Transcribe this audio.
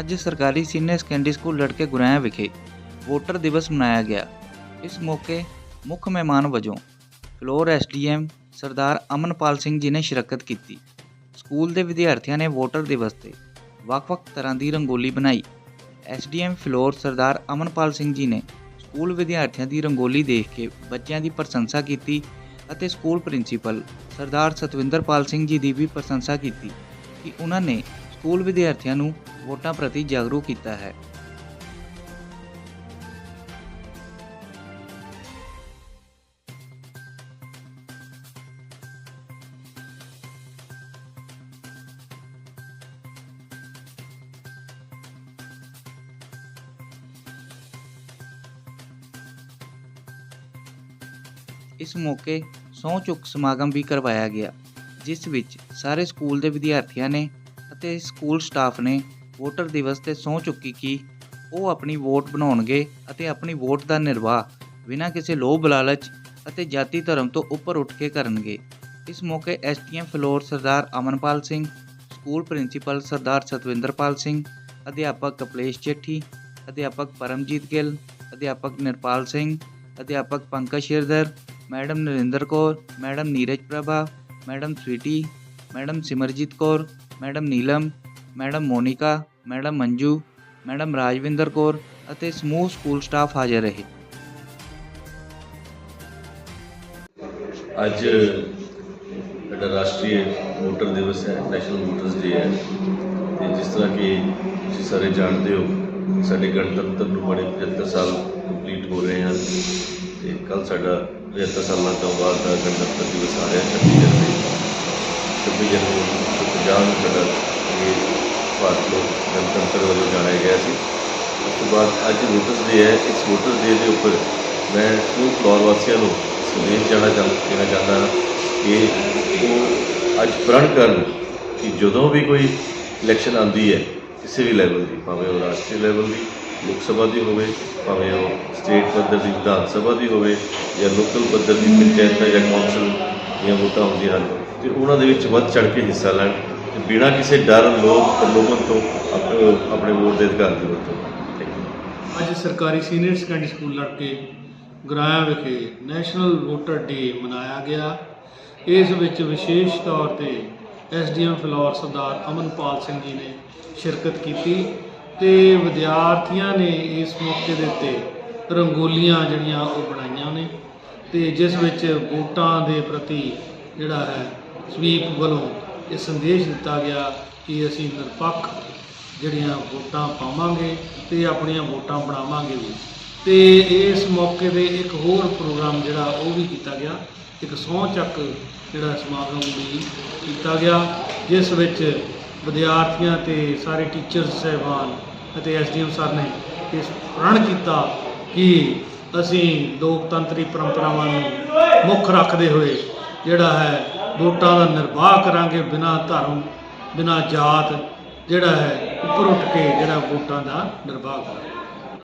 ਅੱਜ ਸਰਕਾਰੀ senior secondary school ਲੜਕੇ ਗੁਰਾਇਆ ਵਿਖੇ ਵੋਟਰ ਦਿਵਸ ਮਨਾਇਆ ਗਿਆ। ਇਸ ਮੌਕੇ ਮੁੱਖ ਮਹਿਮਾਨ ਵਜੋਂ ਫਲੋਰ ਐਸਡੀਐਮ ਸਰਦਾਰ ਅਮਨਪਾਲ ਸਿੰਘ ਜੀ ਨੇ ਸ਼ਿਰਕਤ ਕੀਤੀ। ਸਕੂਲ ਦੇ ਵਿਦਿਆਰਥੀਆਂ ਨੇ ਵੋਟਰ ਦਿਵਸ ਤੇ ਵੱਖ-ਵੱਖ ਤਰ੍ਹਾਂ ਦੀ ਰੰਗੋਲੀ ਬਣਾਈ। ਐਸਡੀਐਮ ਫਲੋਰ ਸਰਦਾਰ ਅਮਨਪਾਲ ਸਿੰਘ ਜੀ ਨੇ ਸਕੂਲ ਵਿਦਿਆਰਥੀਆਂ ਦੀ ਰੰਗੋਲੀ ਦੇਖ ਕੇ ਬੱਚਿਆਂ ਦੀ ਪ੍ਰਸ਼ੰਸਾ ਕੀਤੀ ਅਤੇ ਸਕੂਲ ਪ੍ਰਿੰਸੀਪਲ ਸਰਦਾਰ ਸਤਵਿੰਦਰਪਾਲ ਸਿੰਘ ਜੀ ਦੀ ਵੀ ਪ੍ਰਸ਼ੰਸਾ ਕੀਤੀ ਕਿ ਉਹਨਾਂ ਨੇ ਸਕੂਲ ਵਿਦਿਆਰਥੀਆਂ ਨੂੰ ਵੋਟਾਂ ਪ੍ਰਤੀ ਜਾਗਰੂਕ ਕੀਤਾ ਹੈ। ਇਸ ਮੌਕੇ ਸਹੁੰ ਚੁੱਕ ਸਮਾਗਮ ਵੀ ਕਰਵਾਇਆ ਗਿਆ, ਜਿਸ ਵਿੱਚ ਸਾਰੇ ਸਕੂਲ ਦੇ ਵਿਦਿਆਰਥੀਆਂ ਨੇ ਅਤੇ ਸਕੂਲ ਸਟਾਫ ਨੇ ਵੋਟਰ ਦਿਵਸ ਤੇ ਸਹੁੰ ਚੁੱਕੀ ਕਿ ਉਹ ਆਪਣੀ ਵੋਟ ਬਣਾਉਣਗੇ ਅਤੇ ਆਪਣੀ ਵੋਟ ਦਾ ਨਿਰਵਾਹ ਬਿਨਾਂ ਕਿਸੇ ਲੋਭ ਲਾਲਚ ਅਤੇ ਜਾਤੀ ਧਰਮ ਤੋਂ ਉੱਪਰ ਉੱਠ ਕੇ ਕਰਨਗੇ। ਇਸ ਮੌਕੇ SDM Phillaur Sardar Amanpal Singh, school principal Sardar Satwinderpal Singh, ਅਧਿਆਪਕ ਕਪਲੇਸ਼ ਚੇਠੀ ਅਧਿਆਪਕ ਪਰਮਜੀਤ ਗਿੱਲ, ਅਧਿਆਪਕ ਨਿਰਪਾਲ ਸਿੰਘ, ਅਧਿਆਪਕ Pankaj Shirdar madam Narinder Kaur, madam Neeraj Prabha, madam Sweety, madam Simarjit Kaur, madam Neelam madam Monika, madam Manju, madam Rajwinder Kaur ਅਤੇ ਸਮੂਹ school staff ਹਾਜ਼ਰ ਰਹੇ। ਅੱਜ ਸਾਡਾ ਰਾਸ਼ਟਰੀ ਮੋਟਰ ਦਿਵਸ ਹੈ, ਨੈਸ਼ਨਲ ਮੋਟਰਸ ਡੇ ਹੈ। ਤੇ ਜਿਸ ਤਰ੍ਹਾਂ ਕਿ ਤੁਸੀਂ ਸਾਰੇ ਜਾਣਦੇ ਹੋ, ਸਾਡੇ ਗਣਤੰਤਰ ਨੂੰ ਬੜੇ 75 ਸਾਲ ਕੰਪਲੀਟ ਹੋ ਰਹੇ ਹਨ। ਤੇ ਕੱਲ ਸਾਡਾ 75 ਸਾਲਾਂ ਤੋਂ ਬਾਅਦ ਦਾ ਗਣਤੰਤਰ ਦਿਵਸ ਆ ਰਿਹਾ 26 ਜਨਵਰੀ 26 ਜਨਵਰੀ 1950 ਨੂੰ ਸਾਡਾ ਇਹ ਭਾਰਤ ਲੋਕ ਗਣਤੰਤਰ ਵੱਲੋਂ ਜਾਣਿਆ ਗਿਆ ਸੀ। ਉਸ ਤੋਂ ਬਾਅਦ ਅੱਜ ਵੋਟਰਸ ਡੇ ਹੈ। ਇਸ ਵੋਟਰਸ ਡੇ ਦੇ ਉੱਪਰ ਮੈਂ ਸਕੂਲ ਫਲੋਰ ਵਾਸੀਆਂ ਨੂੰ ਸੰਦੇਸ਼ ਜਾਣਾ ਚਾਹੁੰਦਾ ਦੇਣਾ ਚਾਹੁੰਦਾ ਹਾਂ ਕਿ ਉਹ ਅੱਜ ਪ੍ਰਣ ਕਰਨ ਕਿ ਜਦੋਂ ਵੀ ਕੋਈ ਇਲੈਕਸ਼ਨ ਆਉਂਦੀ ਹੈ, ਕਿਸੇ ਵੀ ਲੈਵਲ ਦੀ, ਭਾਵੇਂ ਉਹ ਰਾਸ਼ਟਰੀ ਲੈਵਲ ਦੀ, ਲੋਕ ਸਭਾ ਦੀ ਹੋਵੇ, ਭਾਵੇਂ ਉਹ ਸਟੇਟ ਪੱਧਰ ਦੀ, ਵਿਧਾਨ ਸਭਾ ਦੀ ਹੋਵੇ ਜਾਂ ਲੋਕਲ ਪੱਧਰ ਦੀ ਪੰਚਾਇਤਾਂ ਜਾਂ ਕੌਂਸਲ ਦੀਆਂ ਵੋਟਾਂ ਹੁੰਦੀਆਂ ਹਨ, ਤੇ ਉਹਨਾਂ ਦੇ ਵਿੱਚ ਵੱਧ ਚੜ ਕੇ ਹਿੱਸਾ ਲੈਣ। ਤੇ ਬਿਨਾਂ ਕਿਸੇ ਡਰ ਲੋਕ ਪ੍ਰਲੋਭਨ ਤੋਂ ਆਪ- ਆਪਣੇ ਵੋਟ ਦੇ ਅਧਿਕਾਰ ਦੀ ਵਰਤੋਂ ਕਰਨ ਥੈਂਕ ਯੂ ਅੱਜ ਸਰਕਾਰੀ ਸੀਨੀਅਰ ਸੈਕੰਡਰੀ ਸਕੂਲ ਲੜਕੇ ਗਰਾਇਆ ਵਿਖੇ ਨੈਸ਼ਨਲ ਵੋਟਰ ਡੇ ਮਨਾਇਆ ਗਿਆ। ਇਸ ਵਿੱਚ ਵਿਸ਼ੇਸ਼ ਤੌਰ ਤੇ ਐਸਡੀਐਮ ਫਲੋਰ ਸਰਦਾਰ ਅਮਨਪਾਲ ਸਿੰਘ ਜੀ ਨੇ ਸ਼ਿਰਕਤ ਕੀਤੀ ਤੇ ਵਿਦਿਆਰਥੀਆਂ ਨੇ ਇਸ ਮੌਕੇ ਦੇ ਉੱਤੇ ਰੰਗੋਲੀਆਂ ਜਿਹੜੀਆਂ ਉਹ ਬਣਾਈਆਂ ਨੇ ਤੇ ਜਿਸ ਵਿੱਚ ਵੋਟਾਂ ਦੇ ਪ੍ਰਤੀ ਜਿਹੜਾ ਹੈ ਸਵੀਪ ਵੱਲੋਂ ਇਹ ਸੰਦੇਸ਼ ਦਿੱਤਾ ਗਿਆ ਕਿ ਅਸੀਂ ਨਿਰਪੱਖ ਜਿਹੜੀਆਂ ਵੋਟਾਂ ਪਾਵਾਂਗੇ ਤੇ ਆਪਣੀਆਂ ਵੋਟਾਂ ਬਣਾਵਾਂਗੇ ਵੀ। ਤੇ ਇਸ ਮੌਕੇ ਤੇ ਇੱਕ ਹੋਰ ਪ੍ਰੋਗਰਾਮ ਜਿਹੜਾ ਉਹ ਵੀ ਕੀਤਾ ਗਿਆ। ਇੱਕ ਸਹੁੰ ਚੱਕ ਜਿਹੜਾ ਸਮਾਗਮ ਵੀ ਕੀਤਾ ਗਿਆ, ਜਿਸ ਵਿੱਚ ਵਿਦਿਆਰਥੀਆਂ ਤੇ ਸਾਰੇ ਟੀਚਰਸ, ਸਹਿਬਾਨ ਅਤੇ ਐਸਡੀਐਮ ਸਰ ਨੇ ਇਸ ਪ੍ਰਣ ਕੀਤਾ ਕਿ ਅਸੀਂ ਲੋਕਤੰਤਰੀ ਪਰੰਪਰਾਵਾਂ ਨੂੰ ਮੁੱਖ ਰੱਖਦੇ ਹੋਏ ਜਿਹੜਾ ਹੈ ਵੋਟਾਂ ਦਾ ਨਿਰਵਾਹ ਕਰਾਂਗੇ ਬਿਨਾਂ ਧਰਮ, ਬਿਨਾਂ ਜਾਤ, ਜਿਹੜਾ ਹੈ ਉੱਪਰ ਉੱਠ ਕੇ ਜਿਹੜਾ ਵੋਟਾਂ ਦਾ ਨਿਰਵਾਹ ਕਰਾਂਗੇ।